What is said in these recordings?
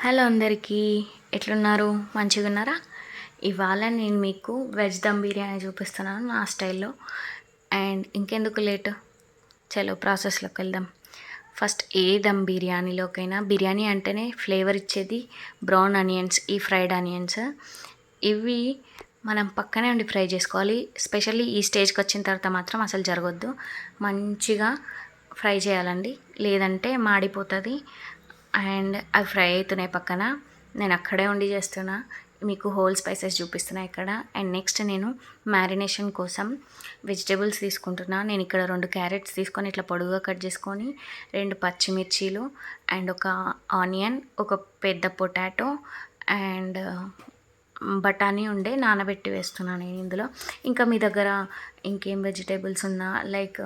Hello అందరికీ ఎట్లున్నారు? మంచిగా ఉన్నారా ఇవాళ నేను మీకు వెజ్ దమ్ బిర్యానీ చూపిస్తున్నాను నా స్టైల్లో. అండ్ ఇంకెందుకు లేట్? చలో ప్రాసెస్లోకి వెళ్దాం. ఫస్ట్ ఏ దమ్ బిర్యానీలోకైనా బిర్యానీ అంటేనే ఫ్లేవర్ ఇచ్చేది బ్రౌన్ ఆనియన్స్ ఈ ఫ్రైడ్ ఆనియన్స్. ఇవి మనం పక్కనే ఉండి ఫ్రై చేసుకోవాలి. స్పెషల్లీ ఈ స్టేజ్కి వచ్చిన తర్వాత మాత్రం అసలు జరగొద్దు. మంచిగా ఫ్రై చేయాలండి. లేదంటే మాడిపోతుంది. అండ్ అవి ఫ్రై అవుతున్నాయి పక్కన. నేను అక్కడే ఉండి చేస్తున్నా. మీకు హోల్ స్పైసెస్ చూపిస్తున్నా ఇక్కడ. అండ్ నెక్స్ట్ నేను మ్యారినేషన్ కోసం వెజిటేబుల్స్ తీసుకుంటున్నా. నేను ఇక్కడ రెండు క్యారెట్స్ తీసుకొని ఇట్లా పొడుగుగా కట్ చేసుకొని రెండు పచ్చిమిర్చీలు అండ్ ఒక ఆనియన్ ఒక పెద్ద పొటాటో అండ్ బఠానీ ఉండే నానబెట్టి వేస్తున్నాను నేను ఇందులో. ఇంకా మీ దగ్గర ఇంకేం వెజిటేబుల్స్ ఉన్నా లైక్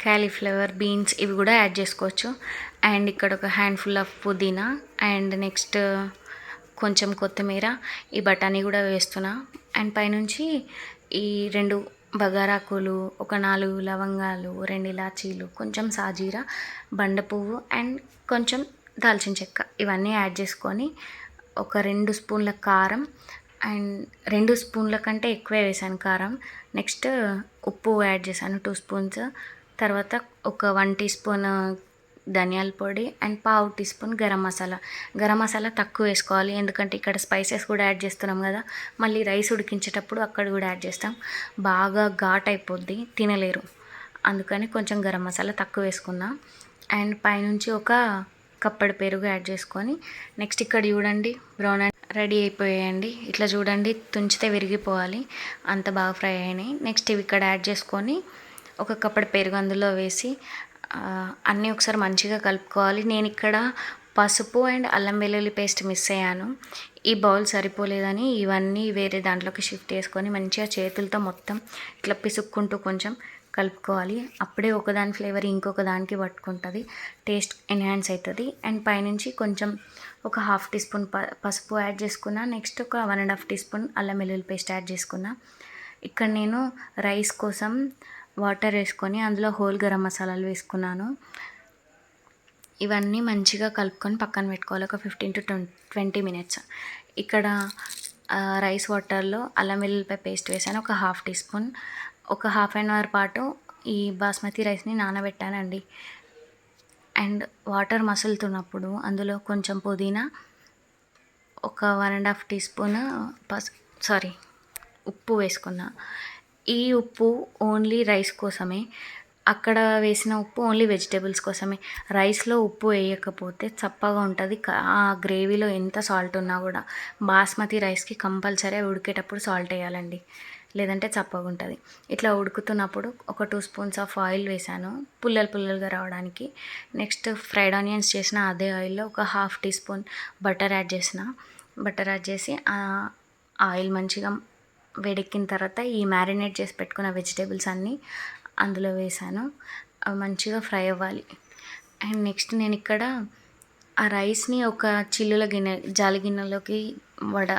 క్యాలీఫ్లవర్ బీన్స్ ఇవి కూడా యాడ్ చేసుకోవచ్చు. అండ్ ఇక్కడ ఒక హ్యాండ్ఫుల్ ఆఫ్ పుదీనా అండ్ నెక్స్ట్ కొంచెం కొత్తిమీర ఈ బఠానీ కూడా వేస్తున్నా. అండ్ పైనుంచి ఈ రెండు బగారాకులు ఒక నాలుగు లవంగాలు రెండు ఇలాచీలు కొంచెం సాజీరా బండ పువ్వు అండ్ కొంచెం దాల్చిన చెక్క ఇవన్నీ యాడ్ చేసుకొని ఒక రెండు స్పూన్ల కారం అండ్ రెండు స్పూన్ల కంటే ఎక్కువే వేసాను కారం. నెక్స్ట్ ఉప్పు యాడ్ చేశాను టూ స్పూన్స్. తర్వాత ఒక వన్ టీ స్పూన్ ధనియాల పొడి అండ్ పావు టీ స్పూన్ గరం మసాలా. గరం మసాలా తక్కువ వేసుకోవాలి. ఎందుకంటే ఇక్కడ స్పైసెస్ కూడా యాడ్ చేస్తున్నాం కదా. మళ్ళీ రైస్ ఉడికించేటప్పుడు అక్కడ కూడా యాడ్ చేస్తాం. బాగా ఘాట్ అయిపోద్ది. తినలేరు. అందుకని కొంచెం గరం మసాలా తక్కువ వేసుకున్నా. అండ్ పైనుంచి ఒక కప్పడి పెరుగు యాడ్ చేసుకొని నెక్స్ట్ ఇక్కడ చూడండి. బ్రౌన్ రెడీ అయిపోయాయండి. ఇట్లా చూడండి. తుంచితే విరిగిపోవాలి. అంత బాగా ఫ్రై అయినాయి. నెక్స్ట్ ఇవి ఇక్కడ యాడ్ చేసుకొని ఒక కప్పటి పెరుగు అందులో వేసి అన్నీ ఒకసారి మంచిగా కలుపుకోవాలి. నేను ఇక్కడ పసుపు అండ్ అల్లం వెల్లుల్లి పేస్ట్ మిస్ అయ్యాను. ఈ బౌల్ సరిపోలేదని ఇవన్నీ వేరే దాంట్లోకి షిఫ్ట్ చేసుకొని మంచిగా చేతులతో మొత్తం ఇట్లా పిసుక్కుంటూ కొంచెం కలుపుకోవాలి. అప్పుడే ఒకదాని ఫ్లేవర్ ఇంకొక దానికి పట్టుకుంటుంది. టేస్ట్ ఎన్హాన్స్ అవుతుంది అండ్ పైనుంచి కొంచెం ఒక హాఫ్ టీ స్పూన్ ప పసుపు యాడ్ చేసుకున్నా నెక్స్ట్ ఒక one and half teaspoon అల్లం వెల్లుల్లి పేస్ట్ యాడ్ చేసుకున్నా. ఇక్కడ నేను రైస్ కోసం వాటర్ వేసుకొని అందులో హోల్ గరం మసాలాలు వేసుకున్నాను. ఇవన్నీ మంచిగా కలుపుకొని పక్కన పెట్టుకోవాలి. ఒక ఫిఫ్టీన్ టు ట్వంటీ మినిట్స్ ఇక్కడ రైస్ వాటర్లో అల్లం వెల్లుల్లిపాయ పేస్ట్ వేసాను. ఒక హాఫ్ టీ స్పూన్ ఒక హాఫ్ అన్ అవర్ పాటు ఈ బాస్మతి రైస్ని నానబెట్టానండి. అండ్ వాటర్ మసులుతున్నప్పుడు అందులో కొంచెం పుదీనా ఒక one and half teaspoon పస్ సారీ ఉప్పు వేసుకున్నా. ఈ ఉప్పు ఓన్లీ రైస్ కోసమే. అక్కడ వేసిన ఉప్పు ఓన్లీ వెజిటేబుల్స్ కోసమే. రైస్లో ఉప్పు వేయకపోతే చప్పగా ఉంటుంది. ఆ గ్రేవీలో ఎంత సాల్ట్ ఉన్నా కూడా బాస్మతి రైస్కి కంపల్సరీ ఉడికేటప్పుడు సాల్ట్ వేయాలండి. లేదంటే చప్పగా ఉంటుంది. ఇట్లా ఉడుకుతున్నప్పుడు ఒక టూ స్పూన్స్ ఆఫ్ ఆయిల్ వేసాను పుల్లలు పుల్లలుగా రావడానికి. నెక్స్ట్ ఫ్రైడ్ ఆనియన్స్ చేసిన అదే ఆయిల్లో ఒక half teaspoon butter add చేసిన. బటర్ యాడ్ చేసి ఆయిల్ మంచిగా వేడెక్కిన తర్వాత ఈ మ్యారినేట్ చేసి పెట్టుకున్న వెజిటేబుల్స్ అన్నీ అందులో వేసాను అవి మంచిగా ఫ్రై అవ్వాలి. అండ్ నెక్స్ట్ నేను ఇక్కడ ఆ రైస్ని ఒక చిల్లుల గిన్నె జాలి గిన్నెలోకి వడ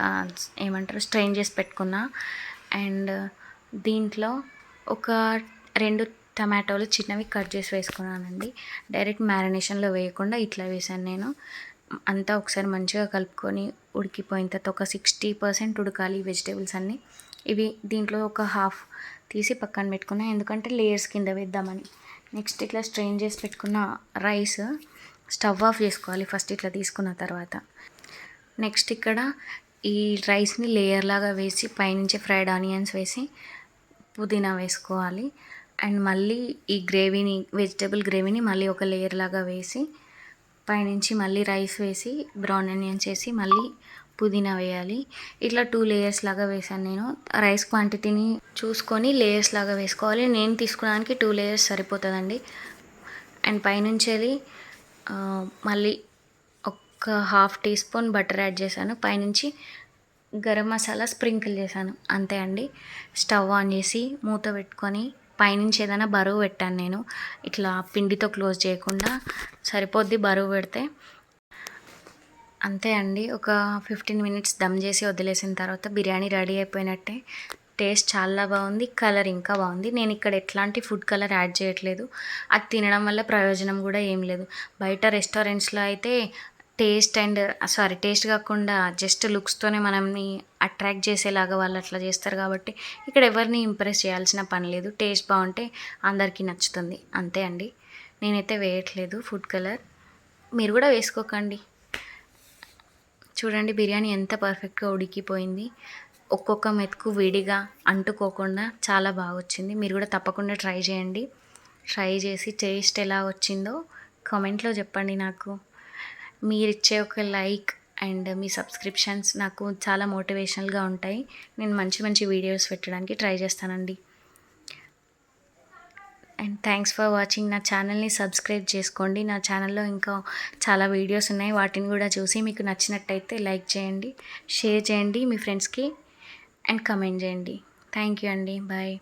ఏమంటారు స్ట్రెయిన్ చేసి పెట్టుకున్నా. అండ్ దీంట్లో ఒక రెండు టమాటోలు చిన్నవి కట్ చేసి వేసుకున్నానండి. డైరెక్ట్ మ్యారినేషన్లో వేయకుండా ఇట్లా వేసాను నేను. అంతా ఒకసారి మంచిగా కలుపుకొని ఉడికిపోయిన తర్వాత ఒక సిక్స్టీ పర్సెంట్ ఉడకాలి వెజిటేబుల్స్ అన్నీ. ఇవి దీంట్లో ఒక హాఫ్ తీసి పక్కన పెట్టుకున్నా. ఎందుకంటే లేయర్స్ కింద వేద్దామని. నెక్స్ట్ ఇట్లా స్ట్రెయిన్ చేసి పెట్టుకున్న రైస్ స్టవ్ ఆఫ్ చేసుకోవాలి ఫస్ట్ ఇట్లా తీసుకున్న తర్వాత. నెక్స్ట్ ఇక్కడ ఈ రైస్ని లేయర్ లాగా వేసి పైనుంచి ఫ్రైడ్ ఆనియన్స్ వేసి పుదీనా వేసుకోవాలి. అండ్ మళ్ళీ ఈ గ్రేవీని వెజిటేబుల్ గ్రేవీని మళ్ళీ ఒక లేయర్ లాగా వేసి పైనుంచి మళ్ళీ రైస్ వేసి బ్రౌన్ ఆనియన్స్ వేసి మళ్ళీ పుదీనా వేయాలి. ఇట్లా టూ లేయర్స్ లాగా వేసాను నేను. రైస్ క్వాంటిటీని చూసుకొని లేయర్స్ లాగా వేసుకోవాలి. నేను తీసుకోవడానికి టూ లేయర్స్ సరిపోతుందండి. అండ్ పైనుంచేది మళ్ళీ ఒక half teaspoon butter add చేశాను. పైనుంచి గరం మసాలా స్ప్రింకిల్ చేశాను. అంతే అండి. స్టవ్ ఆన్ చేసి మూత పెట్టుకొని పైనుంచి ఏదైనా బరువు పెట్టాను నేను. ఇట్లా పిండితో క్లోజ్ చేయకుండా సరిపోద్ది బరువు పెడితే. అంతే అండి. ఒక ఫిఫ్టీన్ మినిట్స్ దమ్ చేసి వదిలేసిన తర్వాత బిర్యానీ రెడీ అయిపోయినట్టే. టేస్ట్ చాలా బాగుంది కలర్ ఇంకా బాగుంది. నేను ఇక్కడ ఎట్లాంటి ఫుడ్ కలర్ యాడ్ చేయట్లేదు. అది తినడం వల్ల ప్రయోజనం కూడా ఏం లేదు. బయట రెస్టారెంట్స్లో అయితే టేస్ట్ అండ్ సారీ టేస్ట్ కాకుండా జస్ట్ లుక్స్తోనే మనల్ని అట్రాక్ట్ చేసేలాగా వాళ్ళు అట్లా చేస్తారు కాబట్టి ఇక్కడ ఎవరిని ఇంప్రెస్ చేయాల్సిన పని లేదు. టేస్ట్ బాగుంటే అందరికీ నచ్చుతుంది. అంతే అండి. నేనైతే వేయట్లేదు ఫుడ్ కలర్. మీరు కూడా వేసుకోకండి. చూడండి బిర్యానీ ఎంత పర్ఫెక్ట్గా ఉడికిపోయింది. ఒక్కొక్క మెతుకు విడిగా అంటుకోకుండా చాలా బాగా వచ్చింది మీరు కూడా తప్పకుండా ట్రై చేయండి. ట్రై చేసి టేస్ట్ ఎలా వచ్చిందో కామెంట్లో చెప్పండి నాకు. మీరు ఇచ్చే ఒక లైక్ అండ్ మీ సబ్స్క్రిప్షన్స్ నాకు చాలా మోటివేషనల్గా ఉంటాయి. నేను మంచి మంచి వీడియోస్ పెట్టడానికి ట్రై చేస్తానండి. And thanks for watching. నా ఛానల్ని సబ్స్క్రైబ్ చేసుకోండి. నా ఛానల్లో ఇంకా చాలా వీడియోస్ ఉన్నాయి. వాటిని కూడా చూసి మీకు నచ్చినట్టయితే లైక్ చేయండి షేర్ చేయండి మీ ఫ్రెండ్స్కి అండ్ కమెంట్ చేయండి. థ్యాంక్ యూ అండి. బాయ్.